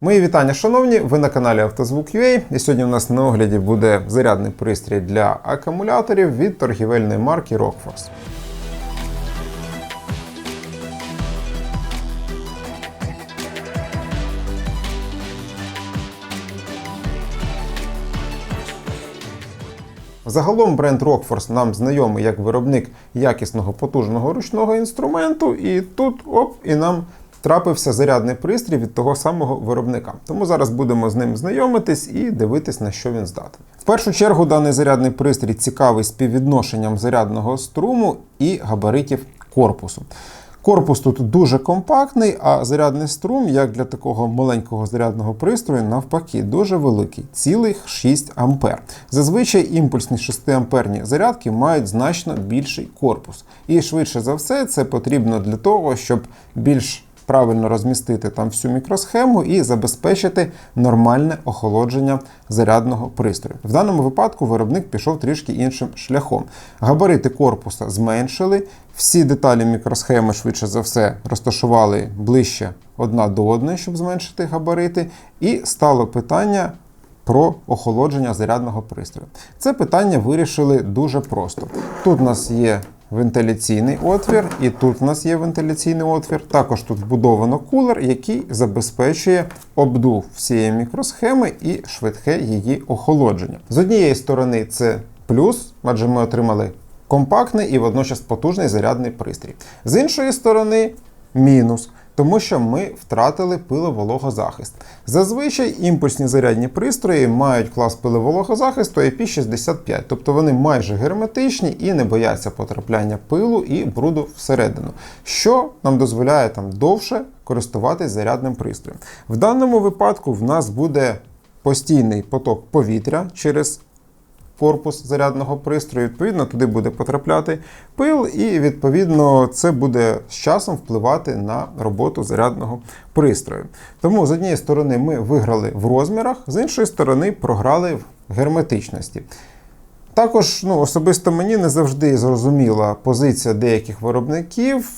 Мої вітання, шановні! Ви на каналі Автозвук.ua і сьогодні у нас на огляді буде зарядний пристрій для акумуляторів від торгівельної марки Rockforce. Загалом бренд Rockforce нам знайомий як виробник якісного потужного ручного інструменту, і тут оп, і нам трапився зарядний пристрій від того самого виробника. Тому зараз будемо з ним знайомитись і дивитись, на що він здатен. В першу чергу даний зарядний пристрій цікавий співвідношенням зарядного струму і габаритів корпусу. Корпус тут дуже компактний, а зарядний струм, як для такого маленького зарядного пристрою, навпаки, дуже великий цілих 6 А. Зазвичай імпульсні 6 амперні зарядки мають значно більший корпус. І швидше за все, це потрібно для того, щоб більш правильно розмістити там всю мікросхему і забезпечити нормальне охолодження зарядного пристрою. В даному випадку виробник пішов трішки іншим шляхом. Габарити корпуса зменшили, всі деталі мікросхеми, швидше за все, розташували ближче одна до одної, щоб зменшити габарити, і стало питання. Про охолодження зарядного пристрою. Це питання вирішили дуже просто. Тут у нас є вентиляційний отвір, і тут у нас є вентиляційний отвір. Також тут вбудовано кулер, який забезпечує обдув всієї мікросхеми і швидке її охолодження. З однієї сторони, це плюс, адже ми отримали компактний і водночас потужний зарядний пристрій. З іншої сторони, мінус. Тому що ми втратили пиловологозахист. Зазвичай імпульсні зарядні пристрої мають клас пиловологозахисту IP65, тобто вони майже герметичні і не бояться потрапляння пилу і бруду всередину, що нам дозволяє там довше користуватись зарядним пристроєм. В даному випадку в нас буде постійний поток повітря через корпус зарядного пристрою. Відповідно, туди буде потрапляти пил, і відповідно це буде з часом впливати на роботу зарядного пристрою. Тому з однієї сторони ми виграли в розмірах, з іншої сторони програли в герметичності. Також ну, особисто мені не завжди зрозуміла позиція деяких виробників.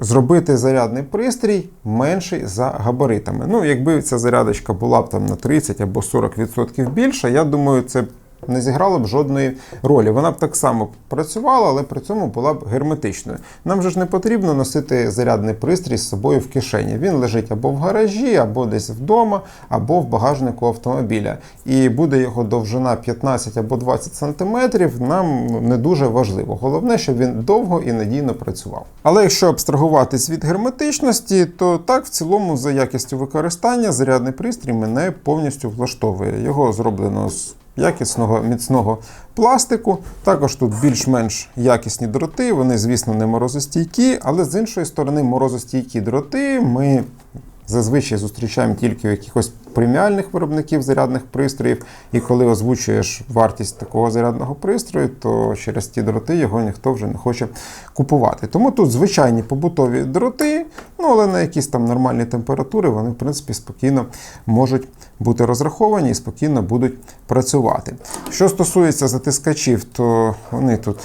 Зробити зарядний пристрій менший за габаритами. Ну, якби ця зарядочка була б там на 30 або 40% більша, я думаю, це не зіграло б жодної ролі. Вона б так само працювала, але при цьому була б герметичною. Нам же ж не потрібно носити зарядний пристрій з собою в кишені. Він лежить або в гаражі, або десь вдома, або в багажнику автомобіля. І буде його довжина 15 або 20 см, нам не дуже важливо. Головне, щоб він довго і надійно працював. Але якщо абстрагуватись від герметичності, то так в цілому за якістю використання зарядний пристрій мене повністю влаштовує. Його зроблено з якісного міцного пластику. Також тут більш-менш якісні дроти, вони, звісно, не морозостійкі, але з іншої сторони, морозостійкі дроти ми зазвичай зустрічаємо тільки у якихось преміальних виробників зарядних пристроїв. І коли озвучуєш вартість такого зарядного пристрою, то через ті дроти його ніхто вже не хоче купувати. Тому тут звичайні побутові дроти, ну але на якісь там нормальні температури вони, в принципі, спокійно можуть бути розраховані і спокійно будуть працювати. Що стосується затискачів, то вони тут.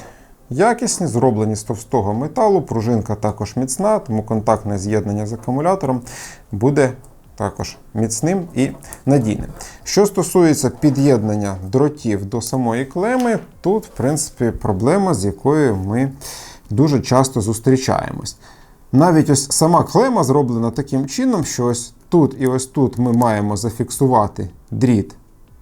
Якісні, зроблені з товстого металу, пружинка також міцна, тому контактне з'єднання з акумулятором буде також міцним і надійним. Що стосується під'єднання дротів до самої клеми, тут, в принципі, проблема, з якою ми дуже часто зустрічаємось. Навіть ось сама клема зроблена таким чином, що ось тут і ось тут ми маємо зафіксувати дріт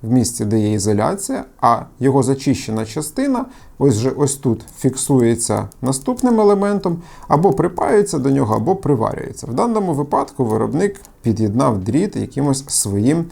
в місці, де є ізоляція, а його зачищена частина ось же ось тут фіксується наступним елементом, або припаюється до нього, або приварюється. В даному випадку виробник під'єднав дріт якимось своїм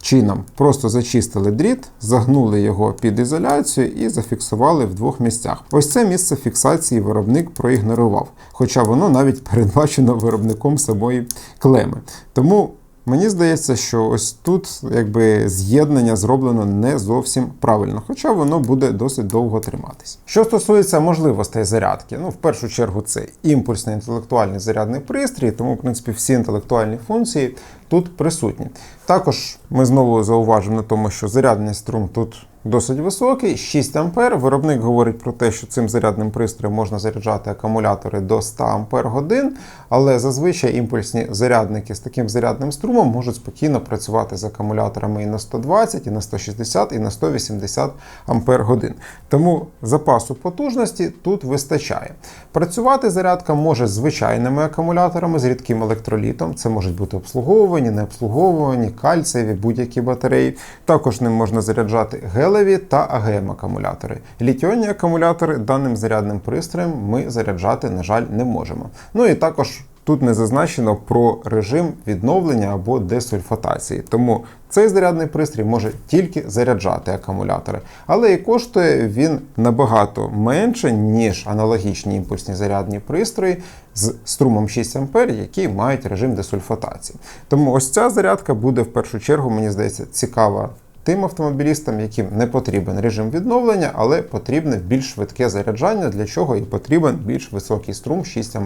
чином. Просто зачистили дріт, загнули його під ізоляцію і зафіксували в двох місцях. Ось це місце фіксації виробник проігнорував, хоча воно навіть передбачено виробником самої клеми. Тому Мені здається, що ось тут якби з'єднання зроблено не зовсім правильно, хоча воно буде досить довго триматись. Що стосується можливостей зарядки, ну в першу чергу це імпульсний інтелектуальний зарядний пристрій, тому в принципі всі інтелектуальні функції тут присутні. Також ми знову зауважимо на тому, що зарядний струм тут досить високий, 6 А. Виробник говорить про те, що цим зарядним пристроєм можна заряджати акумулятори до 100 Ампер годин, але зазвичай імпульсні зарядники з таким зарядним струмом можуть спокійно працювати з акумуляторами і на 120, і на 160, і на 180 Ампер годин. Тому запасу потужності тут вистачає. Працювати зарядка може з звичайними акумуляторами з рідким електролітом. Це можуть бути обслуговувані, необслуговувані, кальцієві, будь-які батареї. Також ним можна заряджати гелеві та АГМ акумулятори. Літіонні акумулятори даним зарядним пристроєм ми заряджати, на жаль, не можемо. Ну і також. Тут не зазначено про режим відновлення або десульфатації, тому цей зарядний пристрій може тільки заряджати акумулятори, але і коштує він набагато менше, ніж аналогічні імпульсні зарядні пристрої з струмом 6 А, які мають режим десульфатації. Тому ось ця зарядка буде в першу чергу, мені здається, цікава. Тим автомобілістам, яким не потрібен режим відновлення, але потрібне більш швидке заряджання, для чого і потрібен більш високий струм 6 А.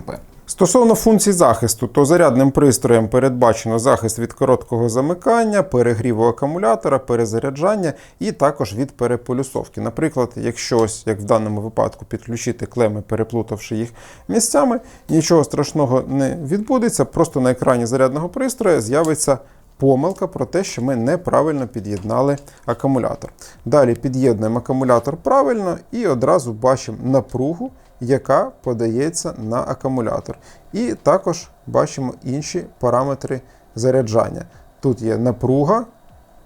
Стосовно функцій захисту, то зарядним пристроєм передбачено захист від короткого замикання, перегріву акумулятора, перезаряджання і також від переполюсовки. Наприклад, якщо ось, як в даному випадку, підключити клеми, переплутавши їх місцями, нічого страшного не відбудеться, просто на екрані зарядного пристрою з'явиться. Помилка про те, що ми неправильно під'єднали акумулятор. Далі під'єднуємо акумулятор правильно і одразу бачимо напругу, яка подається на акумулятор. І також бачимо інші параметри заряджання. Тут є напруга,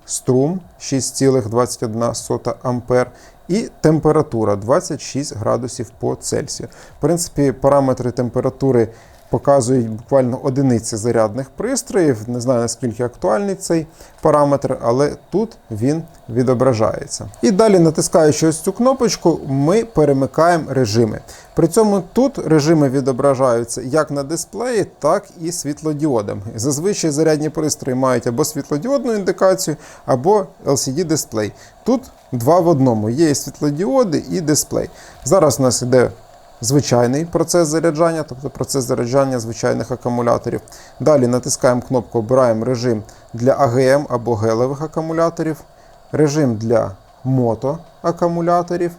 струм 6,21 А і температура 26 градусів по Цельсію. В принципі, параметри температури показують буквально одиниці зарядних пристроїв. Не знаю наскільки актуальний цей параметр, але тут він відображається. І далі, натискаючи ось цю кнопочку, ми перемикаємо режими. При цьому тут режими відображаються як на дисплеї, так і світлодіодами. Зазвичай зарядні пристрої мають або світлодіодну індикацію, або LCD-дисплей. Тут два в одному: є і світлодіоди, і дисплей. Зараз у нас йде звичайний процес заряджання, тобто процес заряджання звичайних акумуляторів. Далі натискаємо кнопку Обираємо режим для АГМ або гелевих акумуляторів, режим для мотоакумуляторів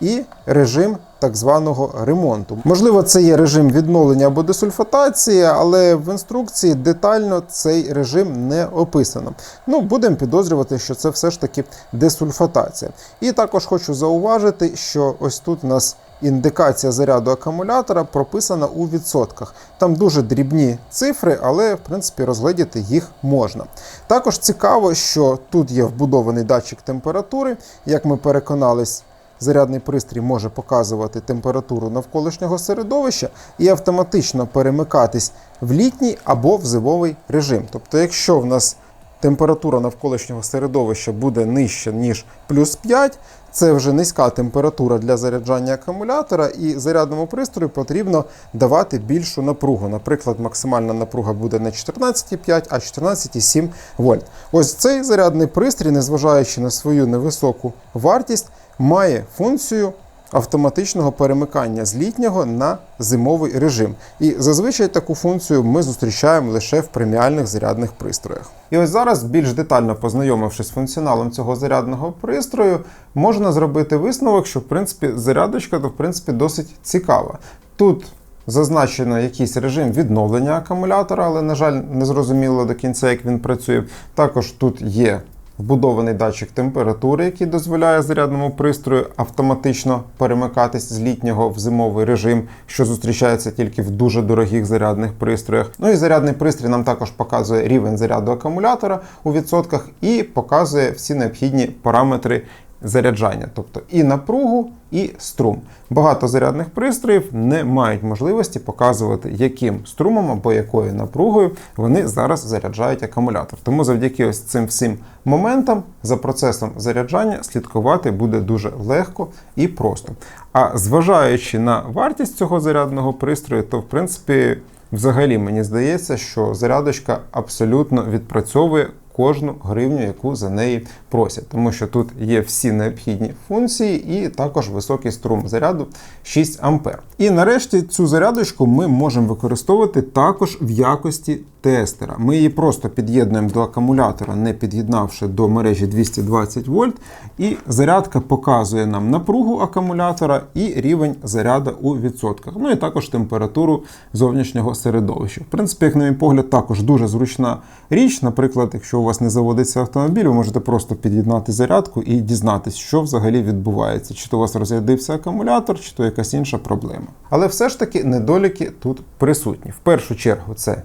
і режим так званого ремонту. Можливо, це є режим відновлення або десульфатації, але в інструкції детально цей режим не описано. Ну, будемо підозрювати, що це все ж таки десульфатація. І також хочу зауважити, що ось тут у нас індикація заряду акумулятора прописана у відсотках. Там дуже дрібні цифри, але в принципі розглядіти їх можна. Також цікаво, що тут є вбудований датчик температури, як ми переконались. Зарядний пристрій може показувати температуру навколишнього середовища і автоматично перемикатись в літній або в зимовий режим. Тобто, якщо в нас температура навколишнього середовища буде нижча, ніж плюс 5, це вже низька температура для заряджання акумулятора, і зарядному пристрою потрібно давати більшу напругу. Наприклад, максимальна напруга буде не 14,5, а 14,7 вольт. Ось цей зарядний пристрій, незважаючи на свою невисоку вартість, має функцію автоматичного перемикання з літнього на зимовий режим. І зазвичай таку функцію ми зустрічаємо лише в преміальних зарядних пристроях. І ось зараз, більш детально познайомившись з функціоналом цього зарядного пристрою, можна зробити висновок, що в принципі зарядочка то в принципі досить цікава. Тут Зазначено якийсь режим відновлення акумулятора, але, на жаль, не зрозуміло до кінця, як він працює. Також тут є вбудований датчик температури, який дозволяє зарядному пристрою автоматично перемикатись з літнього в зимовий режим, що зустрічається тільки в дуже дорогих зарядних пристроях. Ну і зарядний пристрій нам також показує рівень заряду акумулятора у відсотках і показує всі необхідні параметри заряджання, тобто і напругу, і струм. Багато зарядних пристроїв не мають можливості показувати, яким струмом або якою напругою вони зараз заряджають акумулятор. Тому завдяки ось цим всім моментам за процесом заряджання слідкувати буде дуже легко і просто. А зважаючи на вартість цього зарядного пристрою, то в принципі. Взагалі, мені здається, що зарядочка абсолютно відпрацьовує кожну гривню, яку за неї просять, тому що тут є всі необхідні функції і також високий струм заряду 6 А. І нарешті цю зарядочку ми можемо використовувати також в якості тестера. Ми її просто під'єднуємо до акумулятора, не під'єднавши до мережі 220 вольт, і зарядка показує нам напругу акумулятора і рівень заряду у відсотках. Ну і також температуру зовнішнього середовища. В принципі, як на мій погляд, також дуже зручна річ. Наприклад, якщо у вас не заводиться автомобіль, ви можете просто під'єднати зарядку і дізнатись, що взагалі відбувається. Чи то у вас розрядився акумулятор, чи то якась інша проблема. Але все ж таки недоліки тут присутні. В першу чергу, це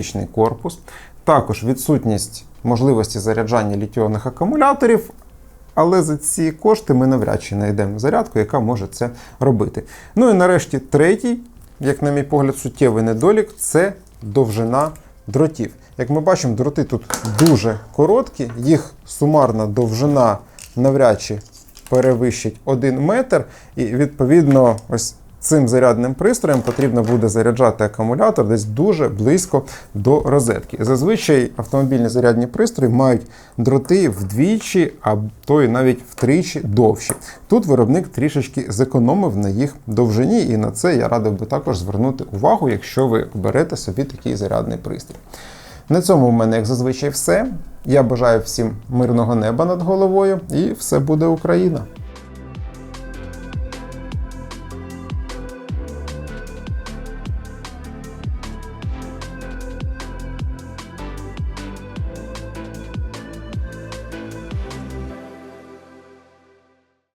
негерметичний корпус, також відсутність можливості заряджання літіонних акумуляторів. Але за ці кошти ми навряд чи знайдемо зарядку, яка може це робити. Ну і нарешті третій, як на мій погляд, суттєвий недолік це довжина дротів. Як ми бачимо, дроти тут дуже короткі, їх сумарна довжина навряд чи перевищить 1 метр, і відповідно ось. Цим зарядним пристроєм потрібно буде заряджати акумулятор десь дуже близько до розетки. Зазвичай автомобільні зарядні пристрої мають дроти вдвічі, а то й навіть втричі довші. Тут виробник трішечки зекономив на їх довжині, і на це я радив би також звернути увагу, якщо ви оберете собі такий зарядний пристрій. На цьому в мене, як зазвичай, все. Я бажаю всім мирного неба над головою, і все буде Україна!